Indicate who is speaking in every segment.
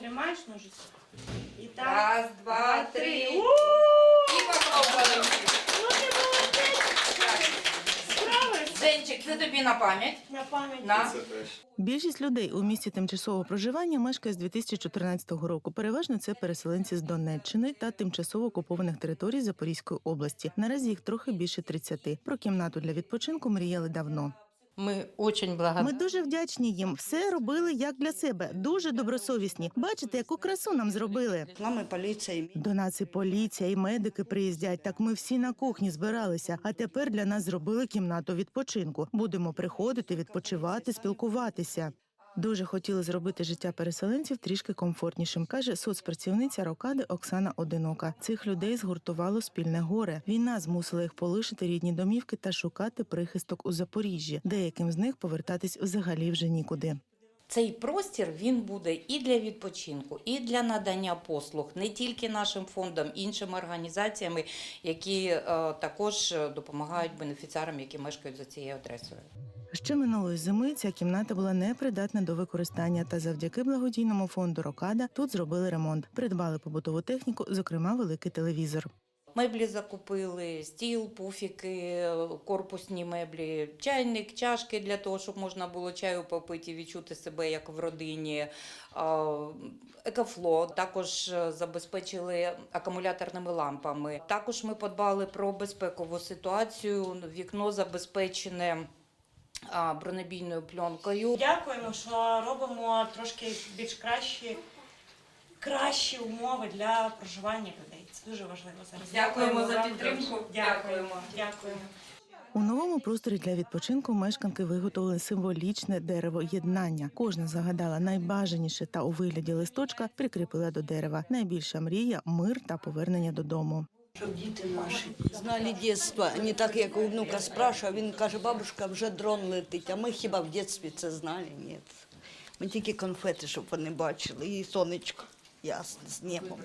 Speaker 1: Тримаєш ножиці? І так.
Speaker 2: Раз, два, три. І попробували.
Speaker 1: Ну ти молодець!
Speaker 2: Денчик, це тобі на пам'ять.
Speaker 1: На пам'ять.
Speaker 2: На.
Speaker 3: Більшість людей у місті тимчасового проживання мешкає з 2014 року. Переважно це переселенці з Донеччини та тимчасово окупованих територій Запорізької області. Наразі їх трохи більше 30. Про кімнату для відпочинку мріяли давно.
Speaker 4: Мы очень благодарні.
Speaker 3: Ми дуже вдячні їм. Все робили як для себе. Дуже добросовісні. Бачите, яку красу нам зробили.
Speaker 5: Нами поліція.
Speaker 3: До нас і поліція, і медики приїздять. Так ми всі на кухні збиралися. А тепер для нас зробили кімнату відпочинку. Будемо приходити, відпочивати, спілкуватися. Дуже хотіли зробити життя переселенців трішки комфортнішим, каже соцпрацівниця Рокади Оксана Одинока. Цих людей згуртувало спільне горе. Війна змусила їх полишити рідні домівки та шукати прихисток у Запоріжжі. Деяким з них повертатись взагалі вже нікуди.
Speaker 4: Цей простір він буде і для відпочинку, і для надання послуг не тільки нашим фондам, іншими організаціями, які е, також допомагають бенефіціарам, які мешкають за цією адресою.
Speaker 3: Ще минулої зими ця кімната була непридатна до використання, та завдяки благодійному фонду Рокада тут зробили ремонт, придбали побутову техніку, зокрема великий телевізор.
Speaker 4: Меблі закупили, стіл, пуфіки, корпусні меблі, чайник, чашки для того, щоб можна було чаю попити відчути себе як в родині. Екофло також е, забезпечили акумуляторними лампами. Також ми подбали про безпекову ситуацію. Вікно забезпечене бронебійною пленкою.
Speaker 1: Дякуємо, що робимо трошки більш кращі, кращі умови для проживання людей. Це дуже важливо зараз.
Speaker 2: Дякуємо за підтримку.
Speaker 1: Дякуємо. Дякуємо.
Speaker 3: У новому просторі для відпочинку мешканки виготовили символічне дерево єднання. Кожна загадала найбажаніше та у вигляді листочка прикріпила до дерева. Найбільша мрія мир та повернення додому.
Speaker 5: Щоб діти наші знали дитинство, не так, як у внука спрашивав, він каже, бабушка, вже дрон летить, а ми хіба в дитинстві це знали? Ні. Ми тільки конфети, щоб вони бачили, і сонечко ясне з небом.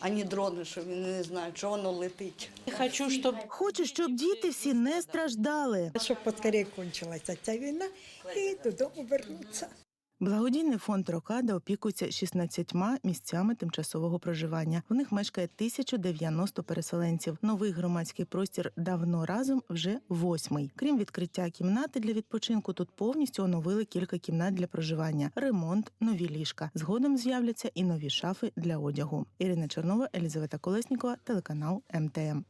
Speaker 5: А не дрони, що вони не знають, що воно летить.
Speaker 6: Хочу, чтобы,
Speaker 3: Хочу, щоб діти всі не страждали.
Speaker 6: щоб поскорее кончилася ця війна і додому вернуться.
Speaker 3: Благодійний фонд Рокада опікується 16 місцями тимчасового проживання. В них мешкає 1090 переселенців. Новий громадський простір давно разом вже восьмий. Крім відкриття кімнати для відпочинку, тут повністю оновили кілька кімнат для проживання, ремонт, нові ліжка. Згодом з'являться і нові шафи для одягу. Ірина Чернова, Елізавета Колеснікова, телеканал МТМ.